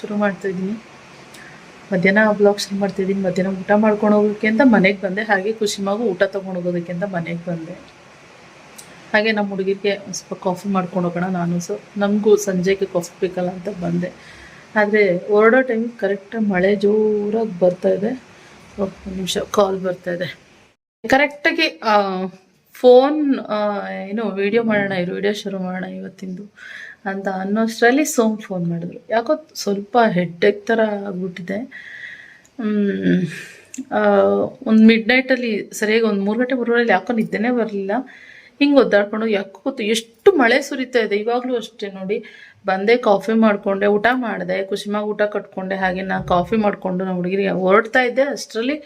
ಶುರು ಮಾಡ್ತಾಯಿದ್ದೀನಿ ಮಧ್ಯಾಹ್ನ ಬ್ಲಾಗ್ ಶುರು ಮಾಡ್ತಿದ್ದೀನಿ ಮಧ್ಯಾಹ್ನ ಊಟ ಮಾಡ್ಕೊಂಡು ಹೋಗೋಕ್ಕೆ ಅಂತ ಮನೆಗೆ ಬಂದೆ. ಹಾಗೆ ಖುಷಿ ಮಗು ಊಟ ತೊಗೊಂಡು ಹೋಗೋದಕ್ಕೆ ಅಂತ ಮನೆಗೆ ಬಂದೆ. ಹಾಗೆ ನಮ್ಮ ಹುಡುಗಿಗೆ ಸ್ವಲ್ಪ ಕಾಫಿ ಮಾಡ್ಕೊಂಡು ಹೋಗೋಣ ನಾನು. ಸೊ ನಮಗೂ ಸಂಜೆಗೆ ಕಾಫಿ ಬೇಕಲ್ಲ ಅಂತ ಬಂದೆ. ಆದರೆ ಹೊರಡೋ ಟೈಮಿಗೆ ಕರೆಕ್ಟಾಗಿ ಮಳೆ ಜೋರಾಗಿ ಬರ್ತಾ ಇದೆ. ಒಂದು ನಿಮಿಷ ಕಾಲ್ ಬರ್ತಾ ಇದೆ. ಕರೆಕ್ಟಾಗಿ ಫೋನ್ ಏನು ವಿಡಿಯೋ ಮಾಡೋಣ ಇರು ವಿಡಿಯೋ ಶುರು ಮಾಡೋಣ ಇವತ್ತಿಂದು ಅಂತ ಅನ್ನೋಷ್ಟರಲ್ಲಿ ಸೋಮ್ ಫೋನ್ ಮಾಡಿದ್ರು. ಯಾಕೋ ಸ್ವಲ್ಪ ಹೆಡ್ಡೇಕ್ ಥರ ಆಗ್ಬಿಟ್ಟಿದೆ. ಒಂದು ಮಿಡ್ ನೈಟಲ್ಲಿ ಸರಿಯಾಗಿ ಒಂದು ಮೂರು ಗಂಟೆ ಮೂರುವರೆಯಲ್ಲಿ ಯಾಕೋ ನಿದ್ದೆನೇ ಬರಲಿಲ್ಲ. ಹಿಂಗೆ ಒದ್ದಾಡ್ಕೊಂಡು ಯಾಕೋ ಗೊತ್ತು ಎಷ್ಟು ಮಳೆ ಸುರಿತಾ ಇದೆ, ಇವಾಗಲೂ ಅಷ್ಟೇ ನೋಡಿ. ಬಂದೆ ಕಾಫಿ ಮಾಡಿಕೊಂಡೆ, ಊಟ ಮಾಡಿದೆ ಖುಷಿಮಾಗಿ ಊಟ ಕಟ್ಕೊಂಡೆ, ಹಾಗೆ ನಾ ಕಾಫಿ ಮಾಡಿಕೊಂಡು ನಮ್ಮ ಹುಡುಗಿರಿಗೆ ಹೊರಡ್ತಾ ಇದ್ದೆ. ಅಷ್ಟರಲ್ಲಿ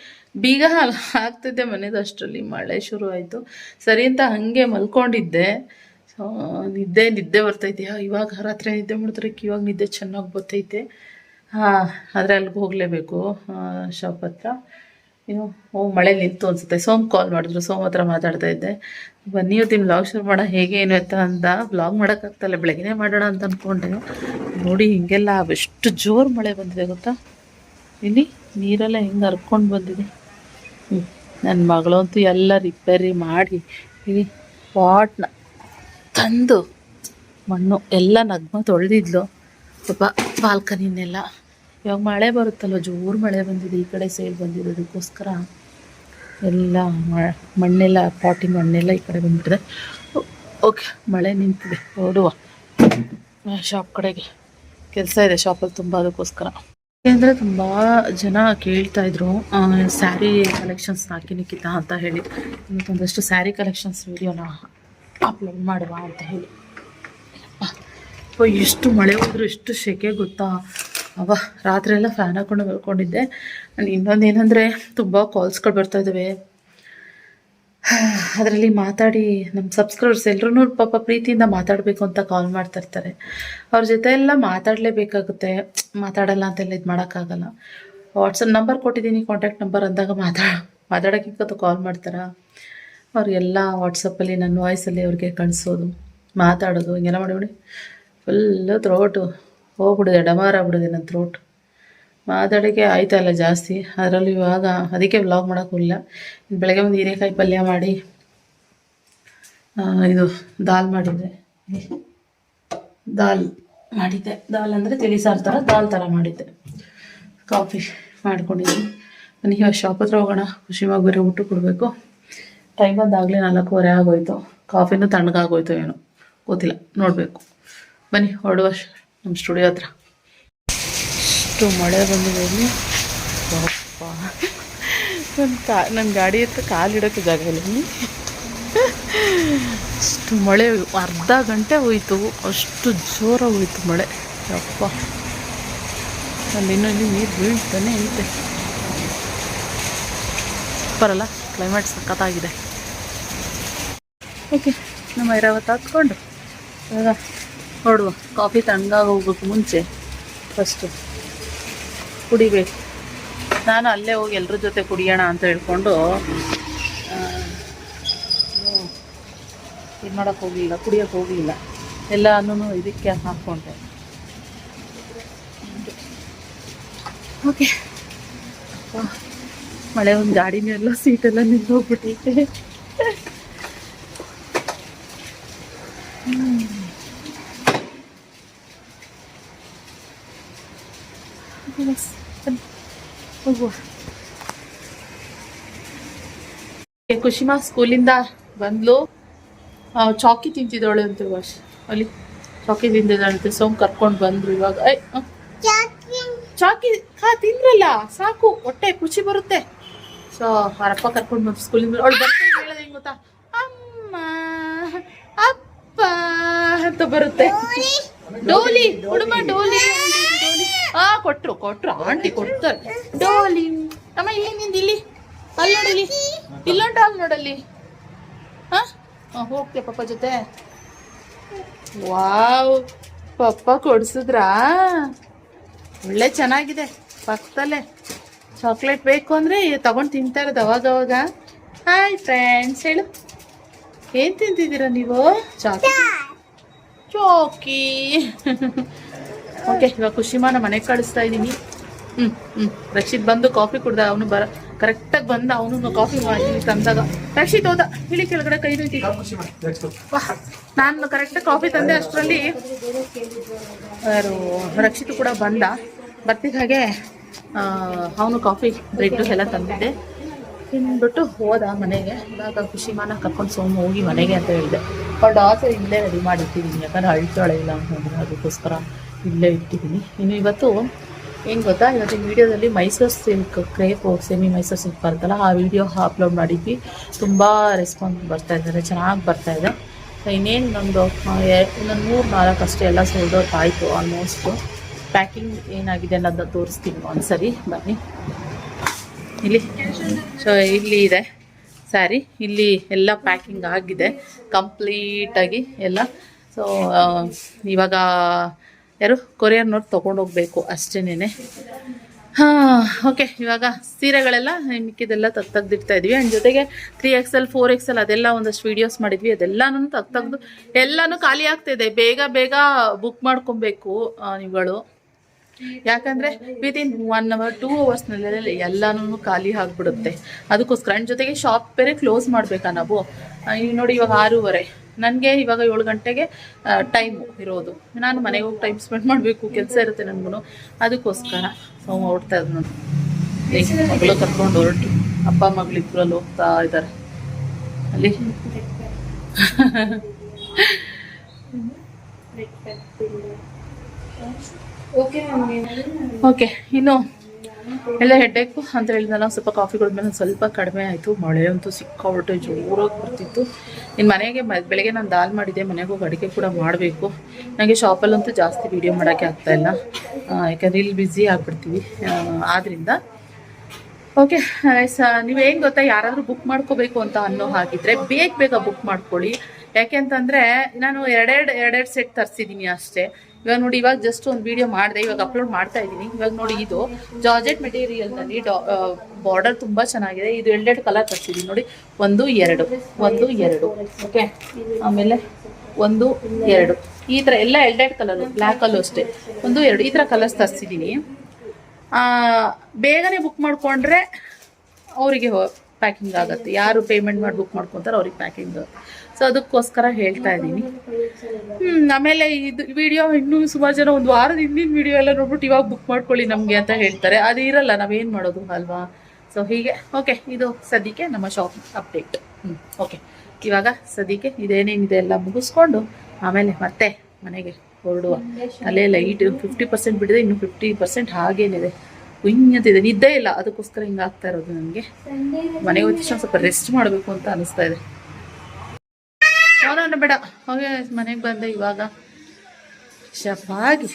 ಬೀಗ ಹಾಕ್ತಿದ್ದೆ ಮನೇದು ಅಷ್ಟರಲ್ಲಿ ಮಳೆ ಶುರು ಆಯಿತು. ಸರಿ ಅಂತ ಹಾಗೆ ಮಲ್ಕೊಂಡಿದ್ದೆ. ಸೊ ನಿದ್ದೆ ನಿದ್ದೆ ಬರ್ತೈತೆ. ಇವಾಗ ರಾತ್ರಿ ನಿದ್ದೆ ಮಾಡಿದ್ರೆ ಇವಾಗ ನಿದ್ದೆ ಚೆನ್ನಾಗಿ ಬರ್ತೈತೆ? ಹಾಂ ಆದರೆ ಅಲ್ಲಿಗೆ ಹೋಗಲೇಬೇಕು ಶಾಪ್ ಹತ್ರ ಏನು, ಓ, ಮಳೆ ನಿಂತು ಅನ್ಸುತ್ತೆ. ಸೋಮ್ ಕಾಲ್ ಮಾಡಿದ್ರು, ಸೋಮ್ ಹತ್ರ ಮಾತಾಡ್ತಾ ಇದ್ದೆ. ಬನ್ನಿ ಇವತ್ತಿನ ಬ್ಲಾಗ್ ಶುರು ಮಾಡೋ ಹೇಗೆ, ಏನು ಎತ್ತ ಅಂತ ಬ್ಲಾಗ್ ಮಾಡೋಕ್ಕಾಗ್ತಲ್ಲ, ಬೆಳಗ್ಗೆನೇ ಮಾಡೋಣ ಅಂತ ಅಂದ್ಕೊಂಡೆ ನೋಡಿ, ಹಿಂಗೆಲ್ಲ ಎಷ್ಟು ಜೋರು ಮಳೆ ಬಂದಿದೆ, ಗೊತ್ತಾ? ಇಲ್ಲಿ ನೀರೆಲ್ಲ ಹೆಂಗೆ ಹರ್ಕೊಂಡು ಬಂದಿದೆ. ನನ್ನ ಮಗಳಂತೂ ಎಲ್ಲ ರಿಪೇರಿ ಮಾಡಿ ಇಲ್ಲಿ ಪಾಟ್ನ ತಂದು ಮಣ್ಣು ಎಲ್ಲ ನಗ್ಮ ತೊಳೆದಿದ್ಲು. ಸ್ವಲ್ಪ ಬಾಲ್ಕನಿನೆಲ್ಲ ಇವಾಗ ಮಳೆ ಬರುತ್ತಲ್ವ, ಜೋರು ಮಳೆ ಬಂದಿದೆ, ಈ ಕಡೆ ಸೈಡ್ ಬಂದಿರೋದಕ್ಕೋಸ್ಕರ ಎಲ್ಲ ಮ- ಮಣ್ಣೆಲ್ಲ, ಪಾಟಿ ಮಣ್ಣೆಲ್ಲ ಈ ಕಡೆ ಬಂದ್ಬಿಟ್ಟಿದೆ. ಓಕೆ, ಮಳೆ ನಿಂತಿದೆ ಹೊರಡುವ ಶಾಪ್ ಕಡೆಗೆ. ಕೆಲಸ ಇದೆ ಶಾಪಲ್ಲಿ ತುಂಬ ಅದಕ್ಕೋಸ್ಕರ. ಏಕೆಂದರೆ ತುಂಬ ಜನ ಕೇಳ್ತಾ ಇದ್ರು ಸ್ಯಾರಿ ಕಲೆಕ್ಷನ್ಸ್ ಹಾಕಿ ನಿಕ್ಕಿತ ಅಂತ ಹೇಳಿ. ಒಂದಷ್ಟು ಸ್ಯಾರಿ ಕಲೆಕ್ಷನ್ಸ್ ವಿಡಿಯೋನ ಅಪ್ಲೋಡ್ ಮಾಡುವ ಅಂತ ಹೇಳಿ. ಎಷ್ಟು ಮಳೆ ಹೋದ್ರು, ಎಷ್ಟು ಶೆಕೆ ಗೊತ್ತಾ? ಅವ ರಾತ್ರಿ ಎಲ್ಲ ಫ್ಯಾನ್ ಹಾಕೊಂಡು ಬರ್ಕೊಂಡಿದ್ದೆ ನಾನು ಇನ್ನೊಂದು ಏನಂದರೆ ತುಂಬ ಕಾಲ್ಸ್ಗಳು ಬರ್ತಾ ಇದ್ದಾವೆ ಅದರಲ್ಲಿ ಮಾತಾಡಿ ನಮ್ಮ ಸಬ್ಸ್ಕ್ರೈಬರ್ಸ್ ಎಲ್ಲರೂ ಪಾಪ ಪ್ರೀತಿಯಿಂದ ಮಾತಾಡಬೇಕು ಅಂತ ಕಾಲ್ ಮಾಡ್ತಾ ಇರ್ತಾರೆ. ಅವ್ರ ಜೊತೆ ಎಲ್ಲ ಮಾತಾಡಲೇಬೇಕಾಗುತ್ತೆ. ಮಾತಾಡಲ್ಲ ಅಂತೆಲ್ಲ ಇದು ಮಾಡೋಕ್ಕಾಗಲ್ಲ. ವಾಟ್ಸಪ್ ನಂಬರ್ ಕೊಟ್ಟಿದ್ದೀನಿ ಕಾಂಟ್ಯಾಕ್ಟ್ ನಂಬರ್ ಅಂದಾಗ ಮಾತಾಡ ಮಾತಾಡೋಕ್ಕಿಂತ ಕಾಲ್ ಮಾಡ್ತಾರಾ? ಅವ್ರಿಗೆಲ್ಲ ವಾಟ್ಸಪ್ಪಲ್ಲಿ ನನ್ನ ವಾಯ್ಸಲ್ಲಿ ಅವ್ರಿಗೆ ಕಳಿಸೋದು, ಮಾತಾಡೋದು, ಹಿಂಗೆಲ್ಲ ಮಾಡಿಬಿಡಿ ಫುಲ್ಲು ಥ್ರೋಟು ಹೋಗ್ಬಿಡಿದೆ, ಡಮಾರ ಆಗ್ಬಿಡಿದೆ ನನ್ನ ಥ್ರೋಟ್ ಮಾತಾಡೋಕ್ಕೆ ಆಯ್ತಲ್ಲ ಜಾಸ್ತಿ. ಅದರಲ್ಲೂ ಇವಾಗ ಅದಕ್ಕೆ ಬ್ಲಾಗ್ ಮಾಡೋಕ್ಕಿಲ್ಲ ಬೆಳಗ್ಗೆ ಒಂದು ಹೀರೆಕಾಯಿ ಪಲ್ಯ ಮಾಡಿ ಇದು ದಾಲ್ ಮಾಡಿದ್ದೆ ದಾಲ್ ಮಾಡಿದ್ದೆ. ದಾಲ್ ಅಂದರೆ ತಿಳಿ ಸಾರು ಥರ ದಾಲ್ ಥರ ಮಾಡಿದ್ದೆ. ಕಾಫಿ ಮಾಡ್ಕೊಂಡಿದ್ದೀನಿ ಬನ್ನಿ, ಇವಾಗ ಶಾಪ್ ಹತ್ರ ಹೋಗೋಣ. ಖುಷಿಯಾಗಿ ಬೇರೆ ಊಟ ಕೊಡಬೇಕು ಟೈಮ್ ಬಂದಾಗಲೇ ನಾಲ್ಕೂವರೆ ಆಗೋಯ್ತು. ಕಾಫಿನೂ ತಣ್ಣಗಾಗೋಯ್ತು ಏನೋ. ಗೊತ್ತಿಲ್ಲ. ನೋಡಬೇಕು. ಬನ್ನಿ, ಹೊರಡುವ ನಮ್ಮ ಸ್ಟುಡಿಯೋ ಹತ್ರ. ಇಷ್ಟು ಮಳೆ ಬಂದಿದೆ ಇಲ್ಲಿ. ನನ್ನ ಕಾ ನನ್ನ ಗಾಡಿ ಹತ್ರ ಕಾಲಿಡೋಕ್ಕೆ ಜಾಗ ಇಲ್ಲ ಇಲ್ಲಿ. ಅಷ್ಟು ಮಳೆ, ಅರ್ಧ ಗಂಟೆ ಹೋಯ್ತು. ಅಷ್ಟು ಜೋರಾಗಿ ಹೋಯ್ತು ಮಳೆ. ಯಪ್ಪ. ಅಲ್ಲಿ ಇನ್ನೊಂದು ನೀರು ಬೀಳ್ತಾನೆ ಐತೆ. ಬರಲ್ಲ ಕ್ಲೈಮೇಟ್ ಸಖತ್ತಾಗಿದೆ. ಓಕೆ ನಮ್ಮ ಐರಾವತ್ತು ಹಾಕ್ಕೊಂಡು ಇವಾಗ ಹೊರಡುವ ಕಾಫಿ ತಣ್ಣಗಾಗಿ ಹೋಗ್ಬೇಕು ಮುಂಚೆ. ಫಸ್ಟು ಕುಡಿಬೇಕು. ನಾನು ಅಲ್ಲೇ ಹೋಗಿ ಎಲ್ಲರ ಜೊತೆ ಕುಡಿಯೋಣ ಅಂತ ಹೇಳ್ಕೊಂಡು ಇದು ಮಾಡೋಕ್ಕೆ ಹೋಗಲಿಲ್ಲ ಕುಡಿಯೋಕ್ಕೆ ಹೋಗಲಿಲ್ಲ. ಎಲ್ಲನೂ ಇದಕ್ಕೆ ಹಾಕ್ಕೊಂಡೆ. ಓಕೆ. ಮಳೆ ಒಂದು ಗಾಡಿನೆಲ್ಲ ಸೀಟೆಲ್ಲ ನಿಂತು ಹೋಗ್ಬಿಟ್ಟೈತೆ ಬಸ್, ಬನ್ನಿ, ಹೋಗುವ ಕುಶಿಮಾ ಸ್ಕೂಲಿಂದ ಬಂದ್ಲು. ಚಾಕಿ ತಿಂತಿದ್ದಾಳೆ ಅಂತ ವಾಶ್ ಅಲ್ಲಿ ಚಾಕಿ ತಿಂತಿದ್ದಾಳಂತೆ ಸೋಮ್ ಕರ್ಕೊಂಡು ಬಂದ್ರು ಇವಾಗ. ಚಾಕಿ ಹಾ ತಿಂದ್ರಲ್ಲ, ಸಾಕು, ಹೊಟ್ಟೆ ಖುಷಿ ಬರುತ್ತೆ. ಸೊ, ಅವರಪ್ಪ ಕರ್ಕೊಂಡು ಬಂದ್ರು ಸ್ಕೂಲಿಂದ. ಅವಳು ಬರ್ತಾ ಹೇಳೋದು ಹೆಂಗ್ ಗೊತ್ತಾ? ಅಮ್ಮ, ಅಪ್ಪ ಅಂತ ಬರುತ್ತೆ. ಡೋಲಿ ಹುಡುಮ ಡೋಲಿ. ಡೋಲಿ ಆ ಕೊಟ್ರು ಕೊಟ್ರು. ಆಂಟಿ ಕೊಡ್ತಾರೆ. ಡೋಲಿ ಅಮ್ಮ ಇಲ್ಲಿ ನಿಂದು ಇಲ್ಲಿ. ಅಲ್ಲಿ ನೋಡಲಿ ಇಲ್ಲೊಂಟ ಅಲ್ಲಿ ನೋಡಲ್ಲಿ. ಹಾ? ಹೋಗ್ತೇವೆ ಪಪ್ಪ ಜೊತೆ. ವಾವ್ ಪಪ್ಪ ಕೊಡ್ಸಿದ್ರಾ? ಒಳ್ಳೆ ಚೆನ್ನಾಗಿದೆ ಪಕ್ಕದಲ್ಲೇ. ಚಾಕ್ಲೇಟ್ ಬೇಕು ಅಂದರೆ ತಗೊಂಡು ತಿಂತಾ ಇರೋದು ದವದ ಅವಾಗ. ಹಾಯ್ ಫ್ರೆಂಡ್ಸ್ ಹೇಳು. ಏನು ತಿಂತಿದ್ದೀರಾ ನೀವು? ಚಾಕಿ ಚೋಕಿ ಓಕೆ ಇವಾಗ ಖುಷಿಮಾನ ಮನೆಗೆ ಕಳಿಸ್ತಾ ಇದ್ದೀನಿ ಹ್ಞೂ ಹ್ಞೂ ರಕ್ಷಿತ್ ಬಂದು ಕಾಫಿ ಕುಡ್ದ ಅವನು ಬರ ಕರೆಕ್ಟಾಗಿ ಬಂದ ಅವನು ಕಾಫಿ ಮಾಡಿ ತಂದಾಗ. ರಕ್ಷಿತ್ ಹೋದ. ಹೇಳಿ ಕೆಳಗಡೆ ಕೈ ನೀತಿ. ನಾನು ಕರೆಕ್ಟಾಗಿ ಕಾಫಿ ತಂದೆ ಅಷ್ಟರಲ್ಲಿ. ಯಾರು ರಕ್ಷಿತ್ ಕೂಡ ಬಂದ. ಬರ್ತಿದ್ದ ಹಾಗೆ ಅವನು ಕಾಫಿ ಬ್ರೆಡ್ ಎಲ್ಲ ತಂದಿದ್ದೆ. ತಿಂದ್ಬಿಟ್ಟು ಹೋದ ಮನೆಗೆ. ಇವಾಗ ಖುಷಿಮಾನ ಕರ್ಕೊಂಡು ಸೋಮ ಹೋಗಿ ಮನೆಗೆ ಅಂತ ಹೇಳಿದೆ. ಬಟ್ ಡಾಸರ್ ಇಲ್ಲೇ ರೆಡಿ ಮಾಡಿರ್ತಿದ್ದೀನಿ ಯಾಕಂದ್ರೆ ಅಳ್ತಾಳೆ ಇಲ್ಲ ಅಂತಂದ್ರೆ ಅದಕ್ಕೋಸ್ಕರ. ಇಲ್ಲೇ ಇಟ್ಟಿದ್ದೀನಿ. ಇನ್ನು ಇವತ್ತು ಏನು ಗೊತ್ತಾ? ಇವತ್ತು ವೀಡಿಯೋದಲ್ಲಿ Mysore silk crepe semi Mysore silk ಬರುತ್ತಲ್ಲ, ಆ ವಿಡಿಯೋ ಅಪ್ಲೋಡ್ ಮಾಡಿದ್ವಿ. ತುಂಬ ರೆಸ್ಪಾನ್ಸ್ ಬರ್ತಾ ಇದ್ದಾರೆ, ಚೆನ್ನಾಗಿ ಬರ್ತಾ ಇದೆ. ಇನ್ನೇನು ನಮ್ಮದು ಇನ್ನೊಂದು ಮೂರು ನಾಲ್ಕು ಅಷ್ಟೇ ಎಲ್ಲ ಸೋಲ್ಡ್ ಔಟ್ ಆಯಿತು ಆಲ್ಮೋಸ್ಟು ಪ್ಯಾಕಿಂಗ್ ಏನಾಗಿದೆ ಅನ್ನೋದನ್ನ ತೋರಿಸ್ತೀನಿ ಒಂದು ಸರಿ ಬನ್ನಿ. ಇಲ್ಲಿ ಸೊ ಇಲ್ಲಿ ಇದೆ ಸ್ಯಾರಿ ಇಲ್ಲಿ ಎಲ್ಲ ಪ್ಯಾಕಿಂಗ್ ಆಗಿದೆ ಕಂಪ್ಲೀಟಾಗಿ ಎಲ್ಲ. ಸೊ ಇವಾಗ ಯಾರು? ಕೊರಿಯರ್ನವ್ರು ನೋಡಿ ಹೋಗ್ಬೇಕು ಅಷ್ಟೇನೆ ಹಾಂ, ಓಕೆ, ಇವಾಗ ಸೀರೆಗಳೆಲ್ಲ ಮಿಕ್ಕಿದೆಲ್ಲ ತೆಗ್ದು ತೆಗ್ದಿಡ್ತಾ ಇದ್ವಿ. ಆ್ಯಂಡ್ ಜೊತೆಗೆ three L four X L ಅದೆಲ್ಲ ಒಂದಷ್ಟು ವೀಡಿಯೋಸ್ ಮಾಡಿದ್ವಿ. ಅದೆಲ್ಲನೂ ತೆಗ್ದು ಎಲ್ಲನೂ ಖಾಲಿ ಆಗ್ತಿದೆ ಬೇಗ ಬೇಗ ಬುಕ್ ಮಾಡ್ಕೊಬೇಕು ನೀವುಗಳು. ಯಾಕಂದ್ರೆ ವಿತಿನ್ ಒನ್ ಅವರ್ ಟೂ ಅವರ್ಸ್ನಲ್ಲಿ ಎಲ್ಲಾನು ಖಾಲಿ ಆಗ್ಬಿಡುತ್ತೆ. ಅದಕ್ಕೋಸ್ಕರ ಅಂಡ್ ಜೊತೆಗೆ ಶಾಪ್ ಬೇರೆ ಕ್ಲೋಸ್ ಮಾಡ್ಬೇಕಾ ನಾವು? ಈಗ ನೋಡಿ ಇವಾಗ ಆರೂವರೆ. ನನಗೆ ಇವಾಗ ಏಳು ಗಂಟೆಗೆ ಟೈಮು ಇರೋದು. ನಾನು ಮನೆಗೆ ಹೋಗಿ ಟೈಮ್ ಸ್ಪೆಂಡ್ ಮಾಡಬೇಕು ಕೆಲಸ ಇರುತ್ತೆ ನನಗೂ ಅದಕ್ಕೋಸ್ಕರ ಹೊರಡ್ತಾ ಇದ್ದು ನೋಡಿ. ಮಗಳು ಕರ್ಕೊಂಡು ಹೊರಟು. ಅಪ್ಪ ಮಗಳಿಬ್ರು ಅಲ್ಲಿ ಹೋಗ್ತಾ ಇದ್ದಾರೆ ಅಲ್ಲಿ? ಓಕೆ ಇನ್ನು ಎಲ್ಲ ಹೆಡ್ಡೇಕು ಅಂತ ಹೇಳಿದ್ನಲ್ಲ ಸ್ವಲ್ಪ ಕಾಫಿ ಕುಡಿದ್ಮೇಲೆ ಸ್ವಲ್ಪ ಕಡಿಮೆ ಆಯಿತು. ಮಳೆ ಅಂತೂ ಸಿಕ್ಕಾಬಿಟ್ಟು ಜೋರಾಗಿ ಬರ್ತಿತ್ತು. ಇನ್ನು ಮನೆಗೆ ಬೆಳಗ್ಗೆ ನಾನು ದಾಲ್ ಮಾಡಿದ್ದೆ, ಮನೆಗೆ ಹೋಗಿ ಅಡುಗೆ ಕೂಡ ಮಾಡಬೇಕು. ನನಗೆ ಶಾಪಲ್ಲಂತೂ ಜಾಸ್ತಿ ವೀಡಿಯೋ ಮಾಡೋಕ್ಕೆ ಆಗ್ತಾಯಿಲ್ಲ ಯಾಕಂದರೆ ಇಲ್ಲಿ ಬ್ಯುಸಿ ಆಗಿಬಿಡ್ತೀವಿ. ಆದ್ದರಿಂದ ಓಕೆ ಸ ನೀವೇನು ಗೊತ್ತಾ, ಯಾರಾದರೂ ಬುಕ್ ಮಾಡ್ಕೋಬೇಕು ಅಂತ ಅನ್ನೋ ಹಾಗಿದ್ರೆ ಬೇಗ ಬೇಗ ಬುಕ್ ಮಾಡ್ಕೊಳ್ಳಿ. ಯಾಕೆ ಅಂತಂದರೆ, ನಾನು ಎರಡೆರಡು ಎರಡೆರಡು ಸೆಟ್ ತರಿಸಿದ್ದೀನಿ ಅಷ್ಟೇ. ಇವಾಗ ನೋಡಿ, ಇವಾಗ ಜಸ್ಟ್ ಒಂದು ವಿಡಿಯೋ ಮಾಡಿದೆ, ಇವಾಗ ಅಪ್ಲೋಡ್ ಮಾಡ್ತಾ ಇದ್ದೀನಿ. ಇವಾಗ ನೋಡಿ ಇದು ಜಾರ್ಜೆಟ್ ಮೆಟೀರಿಯಲ್ನಲ್ಲಿ ಬಾರ್ಡರ್ ತುಂಬ ಚೆನ್ನಾಗಿದೆ. ಇದು ಎರಡೆರಡು ಕಲರ್ ತರಿಸಿದ್ದೀನಿ ನೋಡಿ. ಒಂದು, ಎರಡು ಒಂದು, ಎರಡು ಓಕೆ ಆಮೇಲೆ ಒಂದು, ಎರಡು. ಈ ಥರ ಎಲ್ಲ ಎರಡೆರಡು ಕಲರು ಬ್ಲ್ಯಾಕಲ್ಲೂ ಅಷ್ಟೇ. ಒಂದು, ಎರಡು, ಈ ಥರ ಕಲರ್ಸ್ ತರಿಸಿದ್ದೀನಿ ಬೇಗನೆ ಬುಕ್ ಮಾಡಿಕೊಂಡ್ರೆ ಅವರಿಗೆ ಪ್ಯಾಕಿಂಗ್ ಆಗುತ್ತೆ. ಯಾರು ಪೇಮೆಂಟ್ ಮಾಡಿ ಬುಕ್ ಮಾಡ್ಕೊತಾರೆ ಅವ್ರಿಗೆ ಪ್ಯಾಕಿಂಗ್ ಸೊ ಅದಕ್ಕೋಸ್ಕರ ಹೇಳ್ತಾ ಇದ್ದೀನಿ. ಆಮೇಲೆ ಇದು ವಿಡಿಯೋ ಇನ್ನೂ ಸುಮಾರು ಜನ ಒಂದು ವಾರದ ಹಿಂದಿನ ವಿಡಿಯೋ ಎಲ್ಲ ನೋಡ್ಬಿಟ್ಟು ಇವಾಗ ಬುಕ್ ಮಾಡ್ಕೊಳ್ಳಿ ನಮಗೆ ಅಂತ ಹೇಳ್ತಾರೆ. ಅದು ಇರಲ್ಲ, ನಾವೇನು ಮಾಡೋದು ಅಲ್ವಾ? ಸೊ ಹೀಗೆ. ಓಕೆ ಇದು ಸದ್ಯಕ್ಕೆ ನಮ್ಮ ಶಾಪ್ ಅಪ್ಡೇಟ್ ಹ್ಞೂ ಓಕೆ ಇವಾಗ ಸದ್ಯಕ್ಕೆ ಇದೇನೇನಿದೆ ಎಲ್ಲ ಮುಗಿಸ್ಕೊಂಡು ಆಮೇಲೆ ಮತ್ತೆ ಮನೆಗೆ ಹೊರಡುವ. ಅಲ್ಲೇ ಲೈಟ್ ಫಿಫ್ಟಿ ಪರ್ಸೆಂಟ್ ಬಿಟ್ಟಿದೆ ಇನ್ನು ಫಿಫ್ಟಿ ಪರ್ಸೆಂಟ್ ಹಾಗೇನಿದೆ. ಕುಯ್ಯಂತಿದೆ ನಿದ್ದೆ ಇಲ್ಲ. ಅದಕ್ಕೋಸ್ಕರ ಹಿಂಗಾಗ್ತಾ ಇರೋದು ನನಗೆ ಮನೆಗೆ ಹೋದ ಸ್ವಲ್ಪ ರೆಸ್ಟ್ ಮಾಡಬೇಕು ಅಂತ ಅನಿಸ್ತಾ ಇದೆ. ನೋಡೋಣ ಬೇಡ. ಹಾಗೆ ಮನೆಗೆ ಬಂದೆ ಇವಾಗ. ಶಫಾಗಿ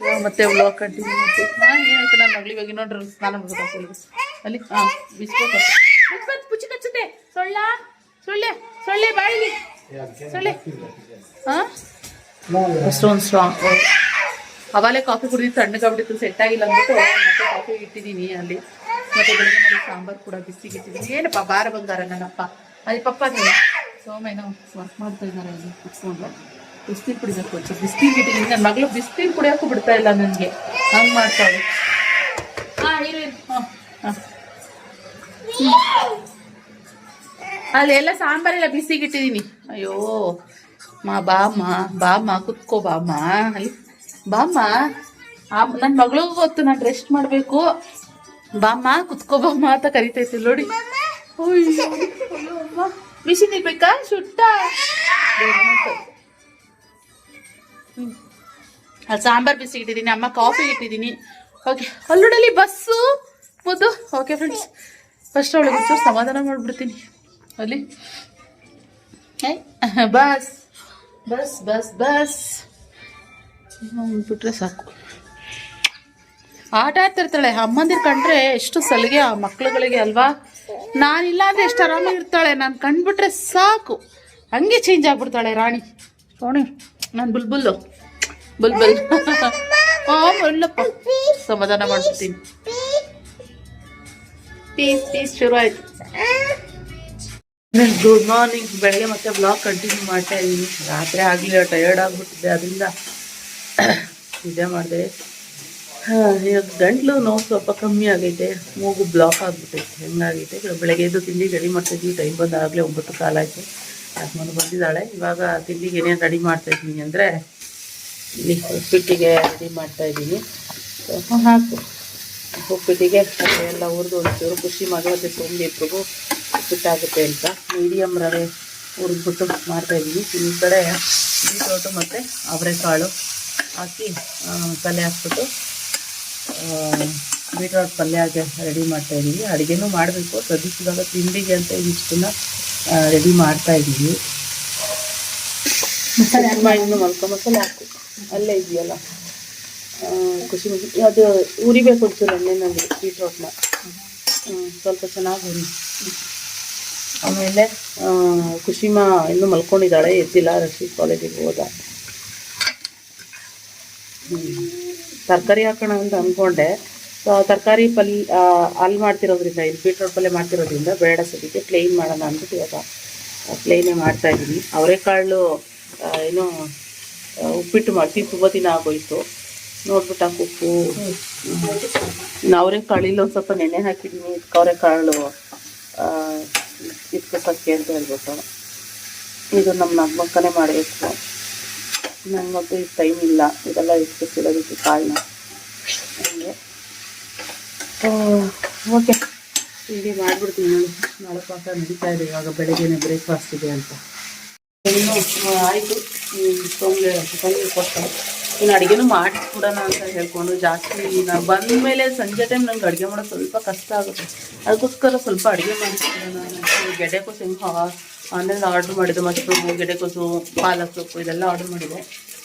ಇವಾಗ ಮತ್ತೆ ವ್ಲಾಗ್ ಕಂಟಿನ್ಯೂ ಮಾಡ್ತೀವಿ. ನಾನು ಏನಾಯ್ತು? ನನ್ನ ಮಗಳು ಇವಾಗ ಇನ್ನೊಂದು ಸ್ನಾನ ಮಾಡ್ಬೇಕು ಅಲ್ಲಿ, ಹಾಂ ಬಿಸ್ಬೇಕು ಪುಚ್ಚಿ ಕಚ್ಚುತ್ತೆ. ಸೊಳ್ಳ, ಸೊಳ್ಳೆ ಸೊಳ್ಳೆ ಬಾಯಿಲಿ ಸೊಳ್ಳೆ. ಹಾಂ? ಅಷ್ಟೊಂದು ಸ್ಟ್ರಾಂಗ್ ಅವಾಗಲೇ ಕಾಫಿ ಕುಡಿದು ತಣ್ಣಗಾಗ್ಬಿಟ್ಟಿತ್ತು ಸೆಟ್ ಆಗಿಲ್ಲ ಅಂದ್ಬಿಟ್ಟು ಮತ್ತೆ ಕಾಫಿ ಇಟ್ಟಿದ್ದೀನಿ ಅಲ್ಲಿ. ಮತ್ತೆ ಬೆಳಗ್ಗೆ ಮಾಡಿ ಸಾಂಬಾರು ಕೂಡ ಬಿಸಿ ಇಟ್ಟಿದ್ದೀನಿ. ಏನಪ್ಪ ಬಾರ ಬಂಗಾರ ನನ್ನಪ್ಪ. ಅಲ್ಲಿ ಪಪ್ಪ ನೀನು ಸೋಮೇನೋ ವರ್ಕ್ ಮಾಡ್ತಾ ಇದ್ದಾರೆ ಬಿಸ್ನೀರು ಕುಡಿಬೇಕು ಅಂತ. ಇಟ್ಟಿದ್ದೀನಿ ನನ್ನ ಮಗಳು ಬಿಸ್ನೀರು ಕುಡಿಯೋಕ್ಕೂ ಬಿಡ್ತಾ ಇಲ್ಲ ನನಗೆ. ಹಂಗೆ ಮಾಡ್ತಾಳೆ ಹಾಂ ಇರು ಹಾಂ ಹಾಂ. ಅಲ್ಲೆಲ್ಲ ಸಾಂಬಾರೆಲ್ಲ ಬಿಸಿಗಿಟ್ಟಿದ್ದೀನಿ ಅಯ್ಯೋ, ಮಾ, ಬಾಮ್ಮ ಬಾಮ್ಮ, ಕುತ್ಕೋ, ಬಾಮ್ಮ. ಅಲ್ಲಿ, ಬಾಮ್ಮ ನನ್ನ ಮಗಳಿಗೂ ಗೊತ್ತು, ನಾನು ರೆಸ್ಟ್ ಮಾಡಬೇಕು. ಬಾಮ್ಮ, ಕುತ್ಕೋ, ಬಾಮ್ಮ ಅಂತ ಕರಿತೈತಿ ನೋಡಿ. ಅಯ್ಯೋ. ಬಿಸಿ ನೀರು ಬೇಕಾ ಸುಟ್ಟ ಸಾಂಬಾರ್ ಬಿಸಿ ಇಟ್ಟಿದ್ದೀನಿ ಅಮ್ಮ ಕಾಫಿ ಇಟ್ಟಿದ್ದೀನಿ ಓಕೆ ಅಲ್ಲೂಡಲ್ಲಿ ಬಸ್ಸು, ಮುದ್ದು. ಓಕೆ ಫ್ರೆಂಡ್ಸ್ ಫಸ್ಟ್ ಅವಳಿಗೆ ಒಂಚೂರು ಸಮಾಧಾನ ಮಾಡಿಬಿಡ್ತೀನಿ. ಅಲ್ಲಿ. ಬಸ್. Bus bus bus. ಬಿಟ್ರೆ ಸಾಕು. ಆಟ ಆಡ್ತಿರ್ತಾಳೆ ಅಮ್ಮಂದಿರ್ ಕಂಡ್ರೆ ಎಷ್ಟು ಸಲಿಗೆ ಆ ಮಕ್ಳುಗಳಿಗೆ ಅಲ್ವಾ? ನಾನಿಲ್ಲ ಅಂದ್ರೆ ಎಷ್ಟು ಆರಾಮಾಗಿರ್ತಾಳೆ ನಾನು ಕಂಡ್ಬಿಟ್ರೆ ಸಾಕು. ಹಂಗೆ ಚೇಂಜ್ ಆಗ್ಬಿಡ್ತಾಳೆ ರಾಣಿ. ರಾಣಿ ನಾನು ಬುಲ್ಬುಲ್ ಬುಲ್ಬುಲ್. ಹಾಂ ಒಳ್ಳಪ್ಪ. ಸಮಾಧಾನ ಮಾಡ್ಬಿಡ್ತೀನಿ. ಪೀಸ್ ಪೀಸ್ ಶುರು ಆಯ್ತು. ಗುಡ್ ಮಾರ್ನಿಂಗ್ ಬೆಳಗ್ಗೆ ಮತ್ತೆ ಬ್ಲಾಗ್ ಕಂಟಿನ್ಯೂ ಮಾಡ್ತಾ ಇದ್ದೀನಿ ರಾತ್ರಿ ಆಗಲಿಲ್ಲ ಟಯರ್ಡ್ ಆಗಿಬಿಟ್ಟಿದೆ. ಅದರಿಂದ ಇದೇ ಮಾಡಿದೆ. ಗಂಟ್ಲು ನೋವು ಸ್ವಲ್ಪ ಕಮ್ಮಿ ಆಗೈತೆ ಮೂಗು ಬ್ಲಾಕ್ ಆಗ್ಬಿಟ್ಟೈತೆ. ಹೆಂಗಾಗೈತೆ ಬೆಳಗ್ಗೆ ಎದ್ದು ತಿಂಡಿ ರೆಡಿ ಮಾಡ್ತಾಯಿದ್ವಿ ಟೈಮ್ ಬಂದಾಗಲೇ ಒಂಬತ್ತು ಕಾಲಾಯಿತು ಅಮ್ಮನ ಬಂದಿದ್ದಾಳೆ. ಇವಾಗ ತಿಂಡಿಗೆ ಏನೇನು ರೆಡಿ ಮಾಡ್ತಾ ಇದ್ದೀನಿ ಅಂದರೆ ಇಲ್ಲಿ ಉಪ್ಪಿಟ್ಟಿಗೆ ರೆಡಿ ಮಾಡ್ತಾಯಿದ್ದೀನಿ ಸ್ವಲ್ಪ ಹಾಕು. ಉಪ್ಪಿಟ್ಟಿಗೆ ಎಲ್ಲ ಹುರಿದು ಒಂಚೂರು ಖುಷಿ ಮಗಳತ್ತೆ ಸೋಂಬಿ ಇಬ್ಬರಿಗೂ ಉಪ್ಪಿಟ್ಟಾಗುತ್ತೆ ಅಂತ ಮೀಡಿಯಮ್ ರವೆ ಹುರಿದ್ಬಿಟ್ಟು ಮಾಡ್ತಾಯಿದ್ದೀನಿ ಈ ಕಡೆ ಬೀಟ್ರೋಟು ಮತ್ತು ಅವರೆಕಾಳು ಹಾಕಿ ತಲೆ ಹಾಕ್ಬಿಟ್ಟು ಬೀಟ್ರೋಟ್ ಪಲ್ಯ ರೆಡಿ ಮಾಡ್ತಾ ಇದ್ದೀವಿ. ಅಡುಗೆನೂ ಮಾಡಬೇಕು. ಸದ್ಯಕ್ಕೆ ತಿಂಡಿಗೆ ಅಂತ ಇದಿಷ್ಟನ್ನ ರೆಡಿ ಮಾಡ್ತಾ ಇದ್ದೀವಿ. ಮಲ್ಕೊ ಮಸಾಲೆ ಹಾಕು. ಅಲ್ಲೇ ಇದೆಯಲ್ಲ. ಖುಷಿ ಖುಷಿ. ಅದು ಉರಿಬೇಕು ಒಂಚೂರು ಎಣ್ಣೆನಲ್ಲಿ ಬೀಟ್ರೋಟ್ನ. ಸ್ವಲ್ಪ ಚೆನ್ನಾಗಿ ಉರಿ. ಆಮೇಲೆ ಕುಸಿಮ ಇನ್ನು ಮಲ್ಕೊಂಡಿದ್ದಾಳೆ. ಎದ್ದಿಲ್ಲ ರಶೀದ್ ಕಾಲೇಜಿಗೆ ಹೋದ. ತರಕಾರಿ ಹಾಕೋಣ ಅಂತ ಅಂದ್ಕೊಂಡೆ ತರಕಾರಿ ಪಲ್ಯ ಅಲ್ಲಿ ಮಾಡ್ತಿರೋದ್ರಿಂದ ಇಲ್ಲಿ ಬೀಟ್ರೋಟ್ ಪಲ್ಯ ಮಾಡ್ತಿರೋದ್ರಿಂದ ಬೇಡ ಸದ್ಯಕ್ಕೆ ಪ್ಲೇನ್ ಮಾಡೋಣ ಅಂದ್ಬಿಟ್ಟು ಇವಾಗ ಪ್ಲೇನೇ ಮಾಡ್ತಾ ಇದ್ದೀನಿ. ಅವರೆಕಾಳು ಏನು ಉಪ್ಪಿಟ್ಟು ಮಾಡ್ತೀವಿ ತುಂಬ ದಿನ ಆಗೋಯ್ತು. ನೋಡ್ಬಿಟ್ಟು ಹಾಕು ಉಪ್ಪು. ಅವರೆಕಾಳು, ಇಲ್ಲೊಂದು ಸ್ವಲ್ಪ ನೆನೆ ಹಾಕಿದ್ದೀನಿ. ಅವರೆಕಾಳು ಇಟ್ಕೊಸಕ್ಕೆ ಅಂತ ಹೇಳ್ಬಿಟ್ಟು. ಇದು ನಮ್ಮ ನಮ್ಮಕ್ಕನೇ ಮಾಡಬೇಕು. ನನಗಂತೂ ಈಗ ಟೈಮ್ ಇಲ್ಲ. ಇದೆಲ್ಲ ಇಟ್ಕೊತಿರೋದಕ್ಕೆ ಕಾರಣ. ಹಂಗೆ. ಓಕೆ ತಿಂಡಿ ಮಾಡಿಬಿಡ್ತೀನಿ ನಾನು. ನಾಳೆ ಪಾಕ ನಡೀತಾ ಇದೆ. ಇವಾಗ ಬೆಳಗ್ಗೆನೆ ಬ್ರೇಕ್ಫಾಸ್ಟ್ ಇದೆ ಅಂತ. ಆಯಿತು. ಚಿಕನ್ಗೆ ಕೊಟ್ಟು ಇನ್ನು ಅಡುಗೆನೂ ಮಾಡಿಸ್ಬಿಡೋಣ ಅಂತ ಹೇಳ್ಕೊಂಡು ಜಾಸ್ತಿ ನಾನು ಬಂದ ಮೇಲೆ ಸಂಜೆ ಟೈಮ್ ನಂಗೆ ಅಡುಗೆ ಮಾಡೋದು ಸ್ವಲ್ಪ ಕಷ್ಟ ಆಗುತ್ತೆ. ಅದಕ್ಕೋಸ್ಕರ ಸ್ವಲ್ಪ ಅಡುಗೆ ಮಾಡಿಸ್ಬಿಡೋಣ ಗೆಡೆಕೋಸು ಹೆಂಗೆ ಆನ್ಲೈನ್ ಆರ್ಡ್ರ್ ಮಾಡಿದೆ ಮಶ್ರೂಮು ಗೆಡೆಕೋಸು ಪಾಲಕ್ ಸೊಪ್ಪು ಇದೆಲ್ಲ ಆರ್ಡ್ರ್ ಮಾಡಿದೆ.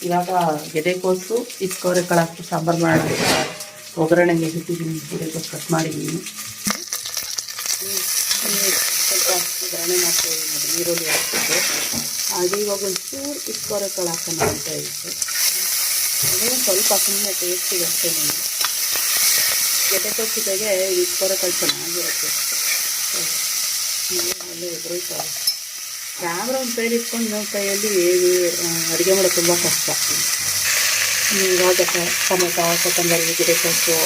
ಇವಾಗ ಗೆಡೆಕೋಸು ಇಸ್ಕೋರೆ ಕಾಳು ಹಾಕಿ ಸಾಂಬಾರು ಮಾಡಿ ಒಗ್ಗರಣೆಗೆ ಇಟ್ಟಿದ್ದೀನಿ ಗೆಡೆಕೋಸು ಕಟ್ ಮಾಡಿದ್ದೀನಿ. ಸ್ವಲ್ಪ ಒಗ್ಗರಣೆ ಮಾಡ್ತೀವಿ ನೋಡಿ ಈರುಳ್ಳಿ ಹಾಕ್ಬಿಟ್ಟು. ಹಾಗೆ ಇವಾಗ ಒಂಚೂರು ಇಸ್ಕೋರೆ ಕಾಳು ಹಾಕೋಣ ಅಂತ ಇತ್ತು ಅದೇ ಸ್ವಲ್ಪ ಸುಮ್ಮನೆ ಟೇಸ್ಟಿಗೆ ಅಷ್ಟೇ ನನಗೆ ಗೆಡ್ಡೆಕೋಸು ಜೊತೆಗೆ ಇಸ್ಕೋರೆ ಕಾಳು ಚೆನ್ನಾಗಿರುತ್ತೆ. ಅಲ್ಲೇ ಎದುರುತ್ತಾರೆ ಕ್ಯಾಮ್ರಾ ಒಂದು ಕೈಲಿ ಇಟ್ಕೊಂಡು ನಮ್ಮ ಕೈಯಲ್ಲಿ ಅಡುಗೆ ಮಾಡೋದು ತುಂಬ ಕಷ್ಟ. ಇವಾಗ ಟೊಮೆಟೊ, ಕೊತ್ತಂಬರಿ ಗಿಡಕೋಸು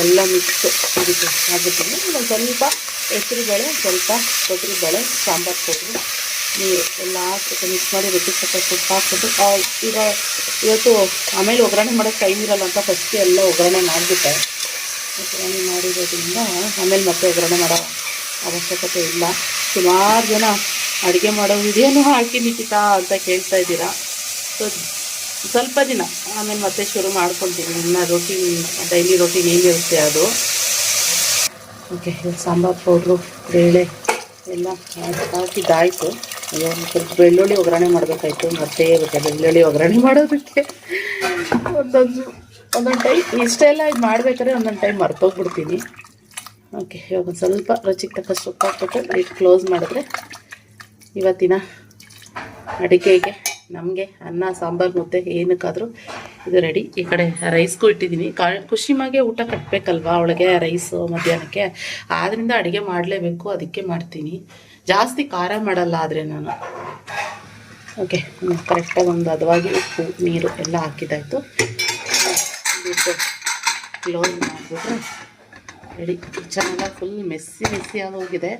ಎಲ್ಲ ಮಿಕ್ಸ್ ಅದಕ್ಕೆ ಆಗುತ್ತೆ ಒಂದು ಸ್ವಲ್ಪ ಹೆಸರು ಬೇಳೆ ಸ್ವಲ್ಪ ಕೊಬ್ಬರಿ ಬೇಳೆ, ಸಾಂಬಾರು ಪೌಡ್ರು ನೀರು ಎಲ್ಲ ಹಾಕ್ಬಿಟ್ಟು ಮಿಕ್ಸ್ ಮಾಡಿ ರೊಟ್ಟಿ ಸ್ವಲ್ಪ ಹಾಕ್ಬಿಟ್ಟು ಈಗ ಇವತ್ತು ಆಮೇಲೆ ಒಗ್ಗರಣೆ ಮಾಡೋಕ್ಕೆ ಟೈಮ್ ಇರಲ್ಲ ಅಂತ ಫಸ್ಟ್ ಎಲ್ಲ ಒಗ್ಗರಣೆ ಮಾಡಿಬಿಟ್ಟೆ. ಒಗ್ಗರಣೆ ಮಾಡಿರೋದ್ರಿಂದ ಆಮೇಲೆ ಮತ್ತೆ ಒಗ್ಗರಣೆ ಮಾಡೋ ಅವಶ್ಯಕತೆ ಇಲ್ಲ. ಸುಮಾರು ಜನ ಅಡುಗೆ ಮಾಡೋ ವಿಡಿಯೋನೂ ಹಾಕಿ ನಿಖಿತಾ ಅಂತ ಕೇಳ್ತಾ ಇದ್ದೀರಾ. ಸೊ ಸ್ವಲ್ಪ ದಿನ ಆಮೇಲೆ ಮತ್ತೆ ಶುರು ಮಾಡ್ಕೊಳ್ತೀನಿ. ಇನ್ನು ರೊಟ್ಟಿ ಡೈಲಿ ರೊಟೀನ್ ಏನಿರುತ್ತೆ ಅದು. ಓಕೆ ಸಾಂಬಾರು, ಪೌಡ್ರು, ಬೇಳೆ ಎಲ್ಲ ಹಾಕಿದ್ದಾಯಿತು. ಒಂದ್ ಸ್ವಲ್ಪ ಬೆಳ್ಳುಳ್ಳಿ ಒಗ್ಗರಣೆ ಮಾಡಬೇಕಾಯ್ತು, ಮತ್ತೆ ಬೆಳ್ಳುಳ್ಳಿ ಒಗ್ಗರಣೆ ಮಾಡೋದಕ್ಕೆ. ಒಂದೊಂದು ಒಂದೊಂದು ಟೈಮ್ ಇಷ್ಟೆಲ್ಲ ಇದು ಮಾಡ್ಬೇಕಾದ್ರೆ ಒಂದೊಂದು ಟೈಮ್ ಮರ್ತೋಗ್ಬಿಡ್ತೀನಿ. ಓಕೆ ಇವಾಗ ಒಂದು ಸ್ವಲ್ಪ ರುಚಿಗೆ ತಕ್ಕ ಸೊಪ್ಪು ಹಾಕ್ಬಿಟ್ಟು ಲೈಟ್ ಕ್ಲೋಸ್ ಮಾಡಿದ್ರೆ ಇವತ್ತಿನ ಅಡಿಕೆಗೆ ನಮಗೆ ಅನ್ನ, ಸಾಂಬಾರು ಮುದ್ದೆ ಏನಕ್ಕಾದರೂ ಇದು ರೆಡಿ ಈ ಕಡೆ ರೈಸ್ಗೂ ಇಟ್ಟಿದ್ದೀನಿ ಕಾ ಖುಷಿಮಾಗೆ ಊಟ ಕಟ್ಟಬೇಕಲ್ವಾ ಅವಳಿಗೆ ರೈಸು ಮಧ್ಯಾಹ್ನಕ್ಕೆ. ಆದ್ದರಿಂದ ಅಡುಗೆ ಮಾಡಲೇಬೇಕು, ಅದಕ್ಕೆ ಮಾಡ್ತೀನಿ. ಜಾಸ್ತಿ ಖಾರ ಮಾಡಲ್ಲ ಆದರೆ ನಾನು. ಓಕೆ ಕರೆಕ್ಟಾಗಿ ಒಂದು ಹದವಾಗಿ ಉಪ್ಪು, ನೀರು ಎಲ್ಲ ಹಾಕಿದ್ದಾಯಿತು. ಕ್ಲೋಸ್ ಮಾಡಿಬಿಟ್ರೆ ready kitchen full messy messy ಆಗೋಗಿದೆ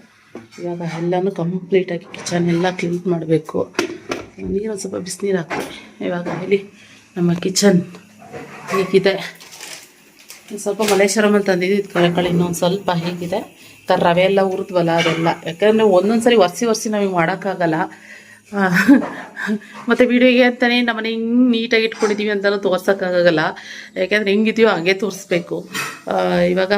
ಇವಾಗ ಎಲ್ಲನೂ ಕಂಪ್ಲೀಟಾಗಿ ಕಿಚನ್ ಎಲ್ಲ ಕ್ಲೀನ್ ಮಾಡಬೇಕು. ನೀರು ಒಂದು ಸ್ವಲ್ಪ ಬಿಸಿನೀರು ಹಾಕ್ತೀನಿ. ಇವಾಗ ಹೇಳಿ ನಮ್ಮ ಕಿಚನ್ ಹೀಗಿದೆ. ಸ್ವಲ್ಪ ಮಲೇಶ್ವರಂ ಅಂತ ತಂದಿದ್ದು ಕಳೆಕಳಿ ಇನ್ನೊಂದು ಸ್ವಲ್ಪ ಹೇಗಿದೆ. ತರ ರವೆ ಎಲ್ಲ ಉರಿದ್ವಲ್ಲ ಅದೆಲ್ಲ. ಯಾಕಂದರೆ ಒಂದೊಂದು ಸರಿ ಒರೆಸಿ ಒರೆಸಿ ನಮಗೆ ಮಾಡೋಕ್ಕಾಗಲ್ಲ. ಮತ್ತು ವೀಡಿಯೋಗೆ ಅಂತಲೇ ನಮ್ಮನೆ ಹಿಂಗೆ ನೀಟಾಗಿ ಇಟ್ಕೊಂಡಿದ್ದೀವಿ ಅಂತಲೂ ತೋರ್ಸೋಕ್ಕಾಗಲ್ಲ. ಯಾಕೆಂದರೆ ಹೆಂಗಿದೆಯೋ ಹಾಗೆ ತೋರಿಸ್ಬೇಕು. ಇವಾಗ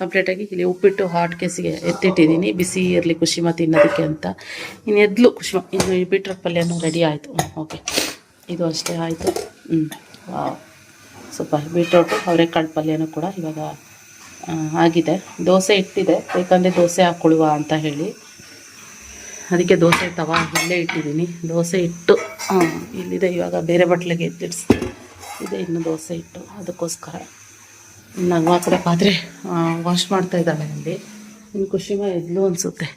ಕಂಪ್ಲೀಟಾಗಿ ಇಲ್ಲಿ ಉಪ್ಪಿಟ್ಟು ಹಾಟ್ ಕೇಸಿಗೆ ಎತ್ತಿಟ್ಟಿದ್ದೀನಿ. ಬಿಸಿ ಇರಲಿ ಕುಶಿಮ ತಿನ್ನೋದಕ್ಕೆ ಅಂತ. ಇನ್ನು ಎದ್ಲು ಕುಶಿಮ ಇನ್ನು ಬಿಟ್ರ ಪಲ್ಯನೂ ರೆಡಿ ಆಯಿತು. ಓಕೆ ಇದು ಅಷ್ಟೇ ಆಯಿತು. ಹ್ಞೂ ಸ್ವಲ್ಪ ಬೀಟ್ರೋಟು ಅವರೆಕಾಳು ಪಲ್ಯನೂ ಕೂಡ ಇವಾಗ ಆಗಿದೆ. ದೋಸೆ ಇಟ್ಟಿದೆ. ಬೇಕಂದರೆ ದೋಸೆ ಹಾಕೊಳ್ಳುವ ಅಂತ ಹೇಳಿ. ಅದಕ್ಕೆ ದೋಸೆ ತವ ಇಲ್ಲೇ ಇಟ್ಟಿದ್ದೀನಿ. ದೋಸೆ ಇಟ್ಟು ಇಲ್ಲಿದೆ. ಇವಾಗ ಬೇರೆ ಬಟ್ಲಿಗೆ ಎತ್ತಿಡ್ಸಿ ಇದೆ ಇನ್ನು ದೋಸೆ ಇಟ್ಟು. ಅದಕ್ಕೋಸ್ಕರ ಇನ್ನು ಆ ಕಡೆ ಪಾತ್ರೆ ವಾಶ್ ಮಾಡ್ತಾ ಇದ್ದಾಳೆ ಅಲ್ಲಿ. ಇನ್ನು ಖುಷಿಮ ಎದ್ಲು ಅನಿಸುತ್ತೆ.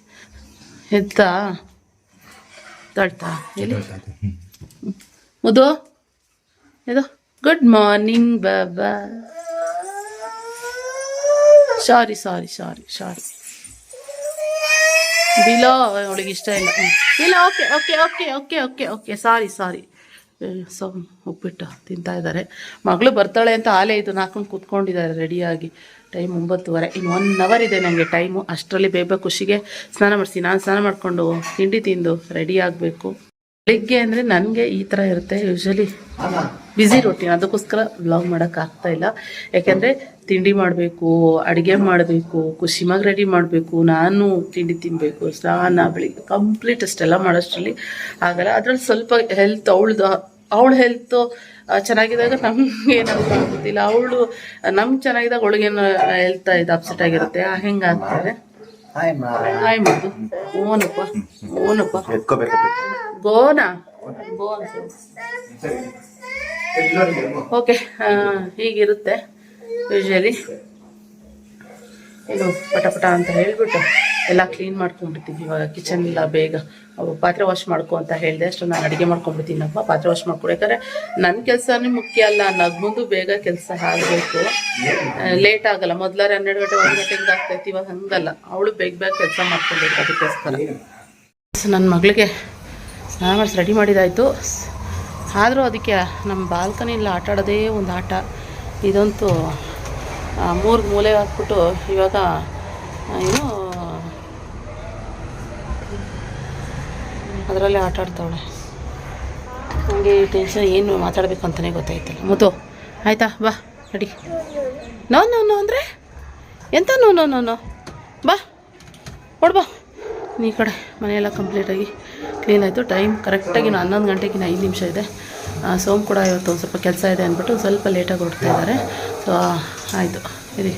ಎದ್ತಾ? ತಳ್ತಾ ಎಲ್ಲಿ? ಮುದು ಇದು. ಗುಡ್ ಮಾರ್ನಿಂಗ್ ಬಾಬಾ ಸಾರಿ ಸಾರಿ ಸಾರಿ ಸಾರಿ ಬಿಲೋ ಅವಳಿಗೆ ಇಷ್ಟ ಇಲ್ಲ. ಇಲ್ಲ okay okay okay okay okay okay sorry sorry so, ಉಪ್ಪಿಟ್ಟು ತಿಂತಾ ಇದ್ದಾರೆ. ಮಗಳು ಬರ್ತಾಳೆ ಅಂತ ಆಲೇ ಇದು ಹಾಕೊಂಡು ಕೂತ್ಕೊಂಡಿದ್ದಾರೆ ರೆಡಿಯಾಗಿ. ಟೈಮ್ ಒಂಬತ್ತುವರೆ. ಇನ್ನು ಒನ್ ಅವರ್ ಇದೆ ನನಗೆ ಟೈಮು ಅಷ್ಟರಲ್ಲಿ ಬೇಗ ಖುಷಿಗೆ ಸ್ನಾನ ಮಾಡಿಸಿ. ನಾನು ಸ್ನಾನ ಮಾಡಿಕೊಂಡು ತಿಂಡಿ ತಿಂದು ರೆಡಿ ಆಗಬೇಕು. ಬೆಳಿಗ್ಗೆ ಅಂದರೆ ನನಗೆ ಈ ಥರ ಇರುತ್ತೆ. ಯೂಶ್ವಲಿ ಬ್ಯುಸಿ ರೊಟೀನ್ ಅದಕ್ಕೋಸ್ಕರ ಬ್ಲಾಗ್ ಮಾಡೋಕ್ಕಾಗ್ತಾ ಇಲ್ಲ. ಯಾಕೆಂದರೆ ತಿಂಡಿ ಮಾಡಬೇಕು ಅಡುಗೆ ಮಾಡಬೇಕು ಖುಷಿಮಾಗಿ ರೆಡಿ ಮಾಡಬೇಕು ನಾನು ತಿಂಡಿ ತಿನ್ನಬೇಕು ಸ್ನಾನ ಬೆಳಿಗ್ಗೆ ಕಂಪ್ಲೀಟ್ ಅಷ್ಟೆಲ್ಲ ಮಾಡೋಷ್ಟರಲ್ಲಿ ಆಗಲ್ಲ. ಅದ್ರಲ್ಲಿ ಸ್ವಲ್ಪ ಹೆಲ್ತ್ ಅವಳ್ದು ಅವಳ ಹೆಲ್ತು ಚೆನ್ನಾಗಿದ್ದಾಗ ನಮ್ಗೆ ಏನಾದ್ರು ಆಗುತ್ತಿಲ್ಲ ಅವಳು ನಮ್ಗೆ ಚೆನ್ನಾಗಿದ್ದಾಗ ಅವಳಿಗೇನು ಹೆಲ್ತ್ ಇದು ಅಪ್ಸೆಟ್ ಆಗಿರುತ್ತೆ. ಹೆಂಗ ಹಾಯ್ ಓನಪ್ಪ ಓನಪ್ಪ. ಗೋನಾ? ಗೋನ್ ಓಕೆ ಹೀಗಿರುತ್ತೆ ಯೂಶಲಿ ಇದು ಪಟ ಅಂತ ಹೇಳ್ಬಿಟ್ಟು ಎಲ್ಲ ಕ್ಲೀನ್ ಮಾಡ್ಕೊಂಡ್ಬಿಡ್ತೀವಿ. ಇವಾಗ ಕಿಚನ್ ಎಲ್ಲ ಬೇಗ ಪಾತ್ರೆ ವಾಶ್ ಮಾಡ್ಕೊ ಅಂತ ಹೇಳಿದೆ. ಅಷ್ಟು ನಾನು ಅಡುಗೆ ಮಾಡ್ಕೊಂಡ್ಬಿಡ್ತೀನಪ್ಪ, ಪಾತ್ರೆ ವಾಶ್ ಮಾಡ್ಕೊಡು. ಯಾಕಂದರೆ ನನ್ನ ಕೆಲಸನೇ ಮುಖ್ಯ ಅಲ್ಲ ನಗ್ಬಂದು ಬೇಗ ಕೆಲಸ ಆಗಬೇಕು. ಲೇಟ್ ಆಗಲ್ಲ. ಮೊದಲಾರೆ ಹನ್ನೆರಡು ಗಂಟೆ, ಒಂದು ಗಂಟೆ ಹಿಂಗೆ ಆಗ್ತೈತಿ ಇವಾಗ ಹಂಗಲ್ಲ. ಅವಳು ಬೇಗ ಬೇಗ ಕೆಲಸ ಮಾಡ್ಕೊಬೇಕು ಅದಕ್ಕೋಸ್ಕರ. ನನ್ನ ಮಗಳಿಗೆ ಸ್ನಾನ ಮಾಡಿಸಿ ರೆಡಿ ಮಾಡಿದಾಯಿತು. ಆದರೂ ಅದಕ್ಕೆ ನಮ್ಮ ಬಾಲ್ಕನಿಯಲ್ಲಿ ಆಟ ಆಡೋದೇ ಒಂದು ಆಟ. ಇದಂತೂ ಮೂರು ಮೂಲೆ ಹಾಕ್ಬಿಟ್ಟು ಇವಾಗ ಏನು, ಅದರಲ್ಲೇ ಆಟ ಆಡ್ತಾವಳೆ. ನನಗೆ ಟೆನ್ಷನ್ ಏನು ಮಾತಾಡಬೇಕು ಅಂತಲೇ ಗೊತ್ತಾಯ್ತಲ್ಲ. ಮುದು ಆಯಿತಾ? ಬಾ ರೆಡಿ ನೋ ನೋ ನೋ ಅಂದರೆ? ಎಂತ ನೋ ನೋ ನೋ ನೋ? ಬಾ ಹೊಡ್ಬಾ ನೀ ಕಡೆ ಮನೆಯೆಲ್ಲ ಕಂಪ್ಲೀಟಾಗಿ ಕ್ಲೀನ್ ಆಯಿತು. ಟೈಮ್ ಕರೆಕ್ಟಾಗಿ ನಾನು ಹನ್ನೊಂದು ಗಂಟೆಗೆ ಐದು ನಿಮಿಷ ಇದೆ. ಸೋಮ್ ಕೂಡ ಇವತ್ತು ಒಂದು ಸ್ವಲ್ಪ ಕೆಲಸ ಇದೆ ಅಂದ್ಬಿಟ್ಟು ಸ್ವಲ್ಪ ಲೇಟಾಗಿ ಹೊಡ್ತಾ ಇದ್ದಾರೆ. ಸೊ ಆಯಿತು. ಇರಿ.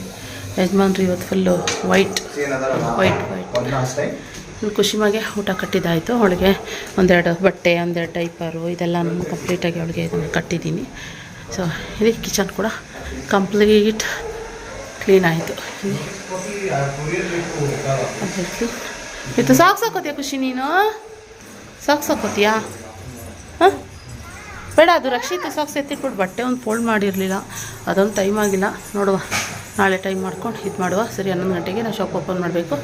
ಯಜಮಾನ್ರು ಇವತ್ತು ಫುಲ್ಲು ವೈಟ್ ವೈಟ್ ವೈಟ್ ಖುಷಿಮಾಗೆ ಊಟ ಕಟ್ಟಿದ್ದಾಯಿತು. ಅವಳಿಗೆ ಒಂದೆರಡು ಬಟ್ಟೆ, ಒಂದೆರಡು ಟೈಪರು ಇದೆಲ್ಲ ಕಂಪ್ಲೀಟಾಗಿ ಅವಳಿಗೆ ಇದನ್ನು ಕಟ್ಟಿದ್ದೀನಿ. ಸೊ ಇರಿ ಕಿಚನ್ ಕೂಡ ಕಂಪ್ಲೀಟ್ ಕ್ಲೀನ್ ಆಯಿತು. ಇದು ಸಾಕು ಸಾಕೋತಿಯಾ ಖುಷಿ ನೀನು? ಸಾಕು ಸಾಕೋತಿಯಾ? ಹಾಂ? ಬೇಡ, ಅದು ರಕ್ಷಿತ ಸಾಕ್ಸ್ ಎತ್ತಿಟ್ಬಿಟ್ಟು ಬಟ್ಟೆ ಒಂದು ಫೋಲ್ಡ್ ಮಾಡಿರಲಿಲ್ಲ, ಅದೊಂದು ಟೈಮ್ ಆಗಿಲ್ಲ. ನೋಡುವ, ನಾಳೆ ಟೈಮ್ ಮಾಡ್ಕೊಂಡು ಇದು ಮಾಡುವ. ಸರಿ, ಹನ್ನೊಂದು ಗಂಟೆಗೆ ನಾವು ಶಾಪ್ ಓಪನ್ ಮಾಡಬೇಕು.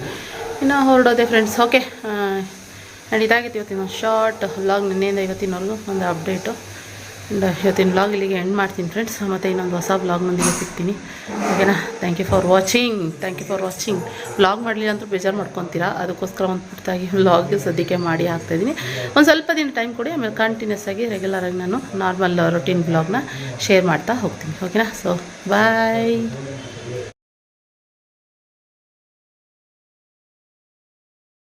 ಇನ್ನು ಹೊರಡೋದೆ ಫ್ರೆಂಡ್ಸ್ ಓಕೆ ಆ್ಯಂಡ್ ಇದಾಗಿತ್ತು ಇವತ್ತಿನ ಶಾರ್ಟ್ ವ್ಲಾಗ್ ನಿನ್ನೆಯಿಂದ ಇವತ್ತಿನವರೆಗೂ ಒಂದು ಅಪ್ಡೇಟು ಆ್ಯಂಡ್ ಇವತ್ತಿನ ಬ್ಲಾಗ್ ಇಲ್ಲಿಗೆ ಎಂಡ್ ಮಾಡ್ತೀನಿ ಫ್ರೆಂಡ್ಸ್ ಮತ್ತು ಇನ್ನೊಂದು ಹೊಸ ಬ್ಲಾಗ್ನೊಂದಿಗೆ ಸಿಗ್ತೀನಿ. ಓಕೆನಾ thank you for watching thank you for watching blog ಮಾಡಲಿಲ್ಲ ಅಂತೂ ಬೇಜಾರು ಮಾಡ್ಕೊತೀರಾ? ಅದಕ್ಕೋಸ್ಕರ ಒಂದು ಪುಟ್ಟಾಗಿ ಬ್ಲಾಗ್ ಸದ್ಯಕ್ಕೆ ಮಾಡಿ ಹಾಕ್ತಾಯಿದ್ದೀನಿ ಒಂದು ಸ್ವಲ್ಪ ದಿನ ಟೈಮ್ ಕೊಡಿ, ಆಮೇಲೆ ಕಂಟಿನ್ಯೂಸ್ ಆಗಿ ರೆಗ್ಯುಲರ್ ಆಗಿ ನಾನು ನಾರ್ಮಲ್ ರೊಟೀನ್ ಬ್ಲಾಗ್ನ ಶೇರ್ ಮಾಡ್ತಾ ಹೋಗ್ತೀನಿ. ಓಕೆನಾ ಸೊ ಬಾಯ್